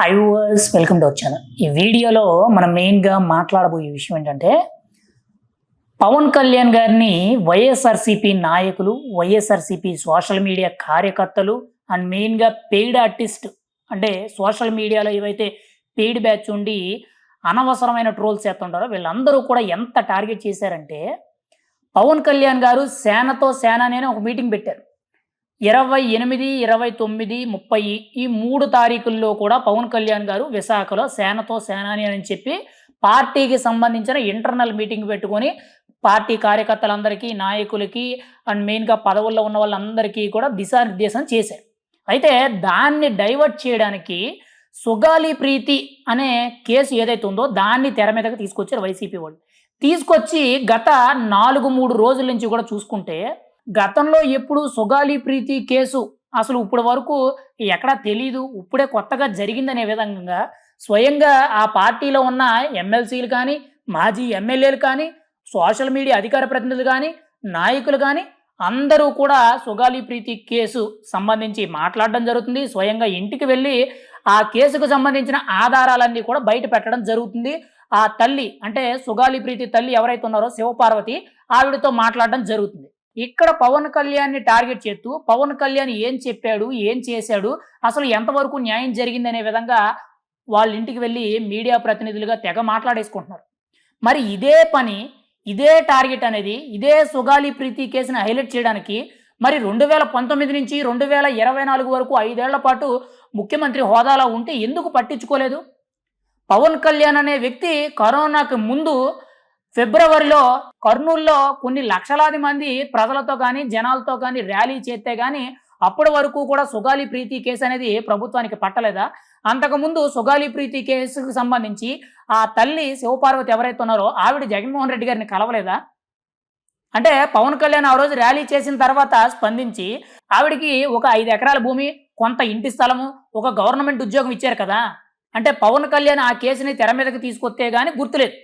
High verse welcome to వచ్చాను ఈ వీడియోలో మనం మెయిన్గా మాట్లాడబోయే విషయం ఏంటంటే పవన్ కళ్యాణ్ గారిని వైఎస్ఆర్సీపీ నాయకులు వైఎస్ఆర్సీపీ సోషల్ మీడియా కార్యకర్తలు అండ్ మెయిన్గా పెయిడ్ ఆర్టిస్ట్ అంటే సోషల్ మీడియాలో ఏవైతే పెయిడ్ బ్యాచ్ ఉండి అనవసరమైన ట్రోల్స్ చేస్తుంటారో వీళ్ళందరూ కూడా ఎంత టార్గెట్ చేశారంటే పవన్ కళ్యాణ్ గారు సేనతో సేననే ఒక మీటింగ్ పెట్టారు. ఇరవై ఎనిమిది ఇరవై తొమ్మిది ముప్పై ఈ మూడు తారీఖుల్లో కూడా పవన్ కళ్యాణ్ గారు విశాఖలో సేనతో సేనాని అని చెప్పి పార్టీకి సంబంధించిన ఇంటర్నల్ మీటింగ్ పెట్టుకొని పార్టీ కార్యకర్తలందరికీ నాయకులకి అండ్ మెయిన్గా పదవుల్లో ఉన్న వాళ్ళందరికీ కూడా దిశానిర్దేశం చేశారు. అయితే దాన్ని డైవర్ట్ చేయడానికి సుగాలి ప్రీతి అనే కేసు ఏదైతే ఉందో దాన్ని తెర మీదకి తీసుకొచ్చారు వైసీపీ వాళ్ళు. తీసుకొచ్చి గత నాలుగు మూడు రోజుల నుంచి కూడా చూసుకుంటే గతంలో ఎప్పుడు సుగాలి ప్రీతి కేసు అసలు ఇప్పటి వరకు ఎక్కడా తెలీదు ఇప్పుడే కొత్తగా జరిగిందనే విధంగా స్వయంగా ఆ పార్టీలో ఉన్న ఎమ్మెల్సీలు కానీ మాజీ ఎమ్మెల్యేలు కానీ సోషల్ మీడియా అధికార ప్రతినిధులు కానీ నాయకులు కానీ అందరూ కూడా సుగాలి ప్రీతి కేసు సంబంధించి మాట్లాడడం జరుగుతుంది. స్వయంగా ఇంటికి వెళ్ళి ఆ కేసుకు సంబంధించిన ఆధారాలన్నీ కూడా బయట పెట్టడం జరుగుతుంది. ఆ తల్లి అంటే సుగాలి ప్రీతి తల్లి ఎవరైతే ఉన్నారో శివపార్వతి ఆవిడతో మాట్లాడడం జరుగుతుంది. ఇక్కడ పవన్ కళ్యాణ్ని టార్గెట్ చేస్తూ పవన్ కళ్యాణ్ ఏం చెప్పాడు ఏం చేశాడు అసలు ఎంతవరకు న్యాయం జరిగిందనే విధంగా వాళ్ళ ఇంటికి వెళ్ళి మీడియా ప్రతినిధులుగా తెగ మాట్లాడేసుకుంటున్నారు. మరి ఇదే పని ఇదే టార్గెట్ అనేది ఇదే సుగాలి ప్రీతి కేసుని హైలైట్ చేయడానికి మరి రెండు వేల పంతొమ్మిది నుంచి రెండు వేల ఇరవై నాలుగు వరకు ఐదేళ్ళ పాటు ముఖ్యమంత్రి హోదాలో ఉంటే ఎందుకు పట్టించుకోలేదు? పవన్ కళ్యాణ్ అనే వ్యక్తి కరోనాకు ముందు ఫిబ్రవరిలో కర్నూలులో కొన్ని లక్షలాది మంది ప్రజలతో కానీ జనాలతో కానీ ర్యాలీ చేస్తే కానీ అప్పటి వరకు కూడా సుగాలి ప్రీతి కేసు అనేది ప్రభుత్వానికి పట్టలేదా? అంతకుముందు సుగాలి ప్రీతి కేసుకు సంబంధించి ఆ తల్లి శివపార్వతి ఎవరైతే ఉన్నారో ఆవిడ జగన్మోహన్ రెడ్డి గారిని కలవలేదా? అంటే పవన్ కళ్యాణ్ ఆ రోజు ర్యాలీ చేసిన తర్వాత స్పందించి ఆవిడికి ఒక ఐదు ఎకరాల భూమి కొంత ఇంటి స్థలము ఒక గవర్నమెంట్ ఉద్యోగం ఇచ్చారు కదా? అంటే పవన్ కళ్యాణ్ ఆ కేసుని తెర మీదకి తీసుకొస్తే గానీ గుర్తులేదు.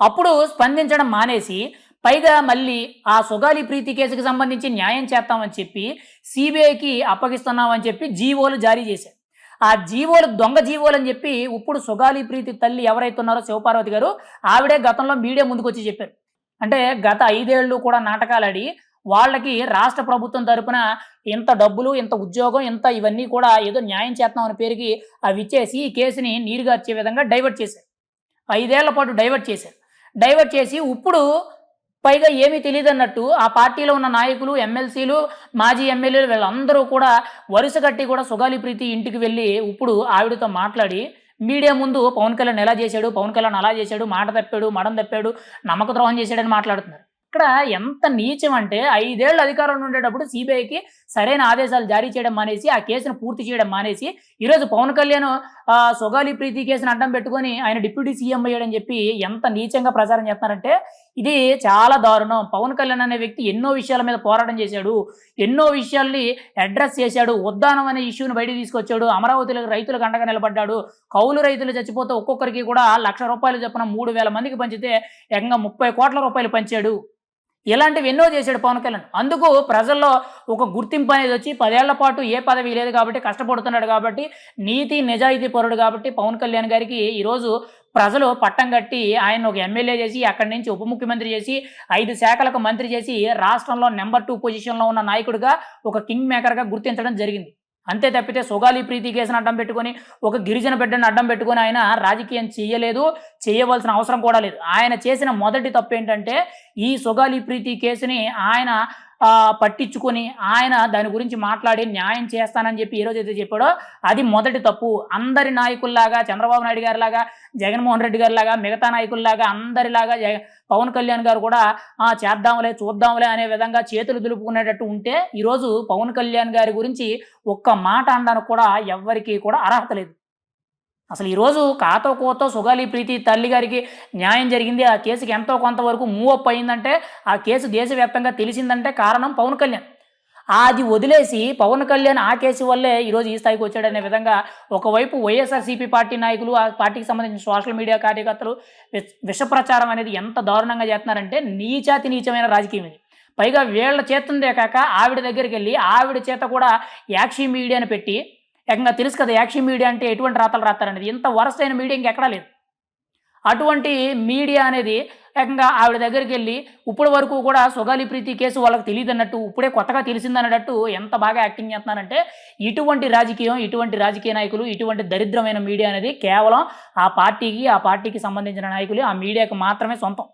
అప్పుడు స్పందించడం మానేసి పైగా మళ్ళీ ఆ సుగాలి ప్రీతి కేసుకు సంబంధించి న్యాయం చేస్తామని చెప్పి సిబిఐకి అప్పగిస్తున్నామని చెప్పి జీవోలు జారీ చేశారు. ఆ జీవోలు దొంగ జీవోలు అని చెప్పి ఇప్పుడు సుగాలి ప్రీతి తల్లి ఎవరైతే ఉన్నారో శివపార్వతి గారు ఆవిడే గతంలో మీడియా ముందుకు వచ్చి చెప్పారు. అంటే గత ఐదేళ్ళు కూడా నాటకాలాడి వాళ్ళకి రాష్ట్ర ప్రభుత్వం తరపున ఇంత డబ్బులు ఇంత ఉద్యోగం ఇంత ఇవన్నీ కూడా ఏదో న్యాయం చేస్తాం అనే పేరుకి అవి ఇచ్చేసి ఈ కేసుని నీరుగార్చే విధంగా డైవర్ట్ చేశారు. ఐదేళ్ళ పాటు డైవర్ట్ చేశారు. డైవర్ట్ చేసి ఇప్పుడు పైగా ఏమీ తెలియదు అన్నట్టు ఆ పార్టీలో ఉన్న నాయకులు ఎమ్మెల్సీలు మాజీ ఎమ్మెల్యేలు వీళ్ళందరూ కూడా వరుస కట్టి కూడా సుగాలి ప్రీతి ఇంటికి వెళ్ళి ఇప్పుడు ఆవిడతో మాట్లాడి మీడియా ముందు పవన్ కళ్యాణ్ ఎలా చేశాడు? పవన్ కళ్యాణ్ అలా చేశాడు? మాట తప్పాడు? మడం తప్పాడు? నమ్మక ద్రోహం చేశాడని మాట్లాడుతున్నారు. ఇక్కడ ఎంత నీచం అంటే ఐదేళ్ళు అధికారంలో ఉండేటప్పుడు సిబిఐకి సరైన ఆదేశాలు జారీ చేయడం మానేసి ఆ కేసును పూర్తి చేయడం మానేసి ఈరోజు పవన్ కళ్యాణ్ ఆ, సొగాలి ప్రీతి కేసును అడ్డం పెట్టుకొని ఆయన డిప్యూటీ సీఎం అయ్యాడని చెప్పి ఎంత నీచంగా ప్రచారం చేస్తున్నారంటే ఇది చాలా దారుణం. పవన్ కళ్యాణ్ అనే వ్యక్తి ఎన్నో విషయాల మీద పోరాటం చేశాడు ఎన్నో విషయాల్ని అడ్రస్ చేశాడు ఉద్దానం అనే ఇష్యూని బయట తీసుకొచ్చాడు అమరావతిలో రైతులకు అండగా నిలబడ్డాడు కౌలు రైతులు చచ్చిపోతే ఒక్కొక్కరికి కూడా లక్ష రూపాయలు చెప్పిన మూడు వేల మందికి పంచితే ఏకంగా ముప్పై కోట్ల రూపాయలు పంచాడు. ఇలాంటివి ఎన్నో చేశాడు పవన్ కళ్యాణ్. అందుకు ప్రజల్లో ఒక గుర్తింపు అనేది వచ్చి పదేళ్ళ పాటు ఏ పదవి లేదు కాబట్టి కష్టపడుతున్నాడు కాబట్టి నీతి నిజాయితీ పరుడు కాబట్టి పవన్ కళ్యాణ్ గారికి ఈరోజు ప్రజలు పట్టం కట్టి ఆయన ఒక ఎమ్మెల్యే చేసి అక్కడి నుంచి ఉప ముఖ్యమంత్రి చేసి ఐదు శాఖలకు మంత్రి చేసి రాష్ట్రంలో నెంబర్ టూ పొజిషన్లో ఉన్న నాయకుడిగా ఒక కింగ్ మేకర్గా గుర్తించడం జరిగింది. అంతే తప్పితే సుగాలి ప్రీతి కేసును అడ్డం పెట్టుకొని ఒక గిరిజన బిడ్డను అడ్డం పెట్టుకొని ఆయన రాజకీయం చేయలేదు చేయవలసిన అవసరం కూడా లేదు. ఆయన చేసిన మొదటి తప్పు ఏంటంటే ఈ సుగాలి ప్రీతి కేసుని ఆయన పట్టించుకొని ఆయన దాని గురించి మాట్లాడి న్యాయం చేస్తానని చెప్పి ఏ రోజు అయితే చెప్పాడో అది మొదటి తప్పు. అందరి నాయకుల్లాగా చంద్రబాబు నాయుడు గారిలాగా జగన్మోహన్ రెడ్డి గారిలాగా మిగతా నాయకుల్లాగా అందరిలాగా పవన్ కళ్యాణ్ గారు కూడా ఆ, చేద్దాంలే చూద్దాంలే అనే విధంగా చేతులు దులుపుకునేటట్టు ఉంటే ఈరోజు పవన్ కళ్యాణ్ గారి గురించి ఒక్క మాట అనడానికి కూడా ఎవ్వరికీ కూడా అర్హత లేదు. అసలు ఈరోజు కాతో కోతో సుగాలి ప్రీతి తల్లి గారికి న్యాయం జరిగింది. ఆ కేసుకి ఎంతో కొంతవరకు మూవ్ అప్ అయిందంటే ఆ కేసు దేశవ్యాప్తంగా తెలిసిందంటే కారణం పవన్ కళ్యాణ్. అది వదిలేసి పవన్ కళ్యాణ్ ఆ కేసు వల్లే ఈరోజు ఈ స్థాయికి వచ్చాడనే విధంగా ఒకవైపు వైఎస్ఆర్సీపీ పార్టీ నాయకులు ఆ పార్టీకి సంబంధించిన సోషల్ మీడియా కార్యకర్తలు విష- విష ప్రచారం అనేది ఎంత దారుణంగా చేస్తున్నారంటే నీచాతి నీచమైన రాజకీయం ఇది. పైగా వీళ్ళ చేతుందే కాక ఆవిడ దగ్గరికి వెళ్ళి ఆవిడ చేత కూడా యాక్షి మీడియాను పెట్టి ఏకంగా తెలుసు కదా యాక్షన్ మీడియా అంటే ఎటువంటి రాతలు రాస్తారనేది. ఇంత వరస్ట్ అయిన మీడియా ఇంకెక్కడా లేదు. అటువంటి మీడియా అనేది ఏకంగా ఆవిడ దగ్గరికి వెళ్ళి ఇప్పటి వరకు కూడా సుగాలి ప్రీతి కేసు వాళ్ళకి తెలియదు అన్నట్టు ఇప్పుడే కొత్తగా తెలిసిందన్నట్టు ఎంత బాగా యాక్టింగ్ చేస్తున్నానంటే ఇటువంటి రాజకీయం ఇటువంటి రాజకీయ నాయకులు ఇటువంటి దరిద్రమైన మీడియా అనేది కేవలం ఆ పార్టీకి ఆ పార్టీకి సంబంధించిన నాయకులు ఆ మీడియాకి మాత్రమే సొంతం.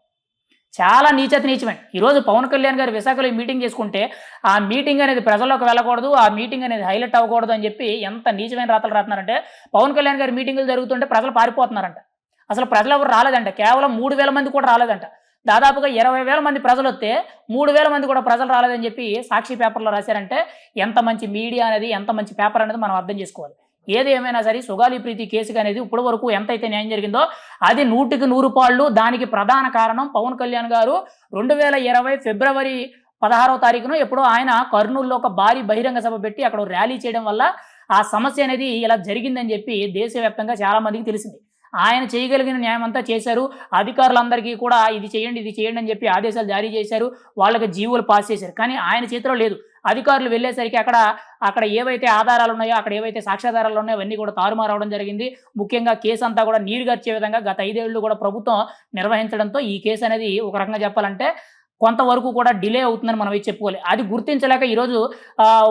చాలా నీచతి నీచమే. ఈరోజు పవన్ కళ్యాణ్ గారు విశాఖలో మీటింగ్ చేసుకుంటే ఆ మీటింగ్ అనేది ప్రజల్లోకి వెళ్ళకూడదు ఆ మీటింగ్ అనేది హైలైట్ అవ్వకూడదు అని చెప్పి ఎంత నీచమైన రాతలు రాస్తున్నారంటే పవన్ కళ్యాణ్ గారి మీటింగులు జరుగుతుంటే ప్రజలు పారిపోతున్నారంట. అసలు ప్రజలు ఎవరు రాలేదంట. కేవలం మూడు వేల మంది కూడా రాలేదంట. దాదాపుగా ఇరవై వేల మంది ప్రజలు వస్తే మూడు వేల మంది కూడా ప్రజలు రాలేదని చెప్పి సాక్షి పేపర్లో రాశారంటే ఎంత మంచి మీడియా అనేది ఎంత మంచి పేపర్ అనేది మనం అర్థం చేసుకోవాలి. ఏది ఏమైనా సరే సుగాలి ప్రీతి కేసుగా అనేది ఇప్పటి వరకు ఎంతైతే న్యాయం జరిగిందో అది నూటికి నూరు పాళ్ళు. దానికి ప్రధాన కారణం పవన్ కళ్యాణ్ గారు రెండు వేల ఇరవై ఫిబ్రవరి పదహారవ తారీఖున ఎప్పుడో ఆయన కర్నూలులో ఒక భారీ బహిరంగ సభ పెట్టి అక్కడ ర్యాలీ చేయడం వల్ల ఆ సమస్య అనేది ఇలా జరిగిందని చెప్పి దేశవ్యాప్తంగా చాలామందికి తెలిసింది. ఆయన చేయగలిగిన న్యాయం అంతా చేశారు. అధికారులందరికీ కూడా ఇది చేయండి ఇది చేయండి అని చెప్పి ఆదేశాలు జారీ చేశారు. వాళ్ళకి జీవోలు పాస్ చేశారు. కానీ ఆయన చేతిలో లేదు. అధికారులు వెళ్ళేసరికి అక్కడ అక్కడ ఏవైతే ఆధారాలు ఉన్నాయో అక్కడ ఏవైతే సాక్ష్యాధారాలు ఉన్నాయో అవన్నీ కూడా తారుమారవడం జరిగింది. ముఖ్యంగా కేసు అంతా కూడా నీరుగార్చే విధంగా గత ఐదేళ్ళు కూడా ప్రభుత్వం నిర్వహించడంతో ఈ కేసు అనేది ఒక రకంగా చెప్పాలంటే కొంతవరకు కూడా డిలే అవుతుందని మనం చెప్పుకోవాలి. అది గుర్తించలేక ఈరోజు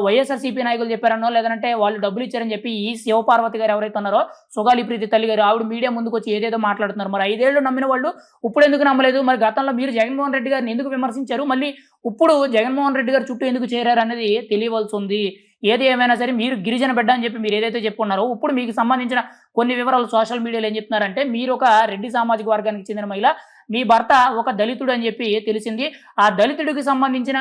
వైఎస్ఆర్సీపీ నాయకులు చెప్పారనో లేదంటే వాళ్ళు డబ్బులు ఇచ్చారని చెప్పి ఈ శివపార్వతి గారు ఎవరైతే ఉన్నారో సుగాలి ప్రీతి తల్లి గారు ఆవిడ మీడియా ముందుకు వచ్చి ఏదేదో మాట్లాడుతున్నారు. మరి ఐదేళ్ళు నమ్మిన వాళ్ళు ఇప్పుడు ఎందుకు నమ్మలేదు? మరి గతంలో మీరు జగన్మోహన్ రెడ్డి గారిని ఎందుకు విమర్శించారు? మళ్ళీ ఇప్పుడు జగన్మోహన్ రెడ్డి గారు చుట్టూ ఎందుకు చేరారు అనేది తెలియవలసి ఉంది. ఏది ఏమైనా సరే మీరు గిరిజన బిడ్డ అని చెప్పి మీరు ఏదైతే చెప్పుకున్నారో ఇప్పుడు మీకు సంబంధించిన కొన్ని వివరాలు సోషల్ మీడియాలో ఏం చెప్తున్నారంటే మీరు ఒక రెడ్డి సామాజిక వర్గానికి చెందిన మహిళ మీ భర్త ఒక దళితుడు అని చెప్పి తెలిసింది. ఆ దళితుడికి సంబంధించిన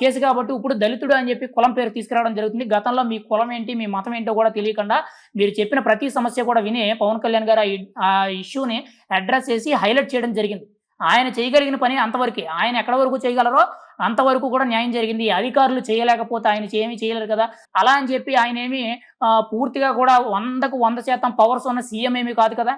కేసు కాబట్టి ఇప్పుడు దళితుడు అని చెప్పి కులం పేరు తీసుకురావడం జరుగుతుంది. గతంలో మీ కులం ఏంటి మీ మతం ఏంటో కూడా తెలియకుండా మీరు చెప్పిన ప్రతి సమస్య కూడా విని పవన్ కళ్యాణ్ గారు ఆ ఇష్యూని అడ్రస్ చేసి హైలైట్ చేయడం జరిగింది. ఆయన చేయగలిగిన పని అంతవరకే. ఆయన ఎక్కడ వరకు చేయగలరో అంతవరకు కూడా న్యాయం జరిగింది. అధికారులు చేయలేకపోతే ఆయన ఏమి చేయలేరు కదా? అలా అని చెప్పి ఆయన ఏమి పూర్తిగా కూడా వందకు వంద శాతం పవర్స్ ఉన్న సీఎం ఏమీ కాదు కదా?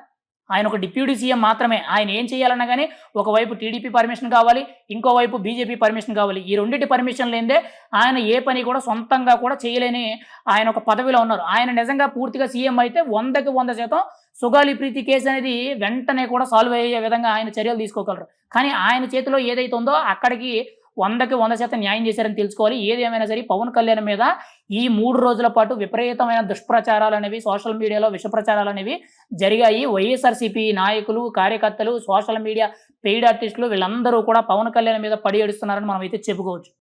ఆయన ఒక డిప్యూటీ సీఎం మాత్రమే. ఆయన ఏం చేయాలన్నా కానీ ఒకవైపు టీడీపీ పర్మిషన్ కావాలి ఇంకోవైపు బీజేపీ పర్మిషన్ కావాలి. ఈ రెండింటి పర్మిషన్ లేదే ఆయన ఏ పని కూడా సొంతంగా కూడా చేయలేని ఆయన ఒక పదవిలో ఉన్నారు. ఆయన నిజంగా పూర్తిగా సీఎం అయితే వందకి వంద శాతం సుగాలి ప్రీతి కేసు అనేది వెంటనే కూడా సాల్వ్ అయ్యే విధంగా ఆయన చర్యలు తీసుకోగలరు. కానీ ఆయన చేతిలో ఏదైతే ఉందో అక్కడికి వందకి వంద శాతం న్యాయం చేశారని తెలుసుకోవాలి. ఏదేమైనా సరే పవన్ కళ్యాణ్ మీద ఈ మూడు రోజుల పాటు విపరీతమైన దుష్ప్రచారాలు అనేవి సోషల్ మీడియాలో విషప్రచారాలు అనేవి జరిగాయి. వైఎస్ఆర్సీపీ నాయకులు కార్యకర్తలు సోషల్ మీడియా పెయిడ్ ఆర్టిస్టులు వీళ్ళందరూ కూడా పవన్ కళ్యాణ్ మీద పడి ఏడుస్తున్నారని మనం అయితే చెప్పుకోవచ్చు.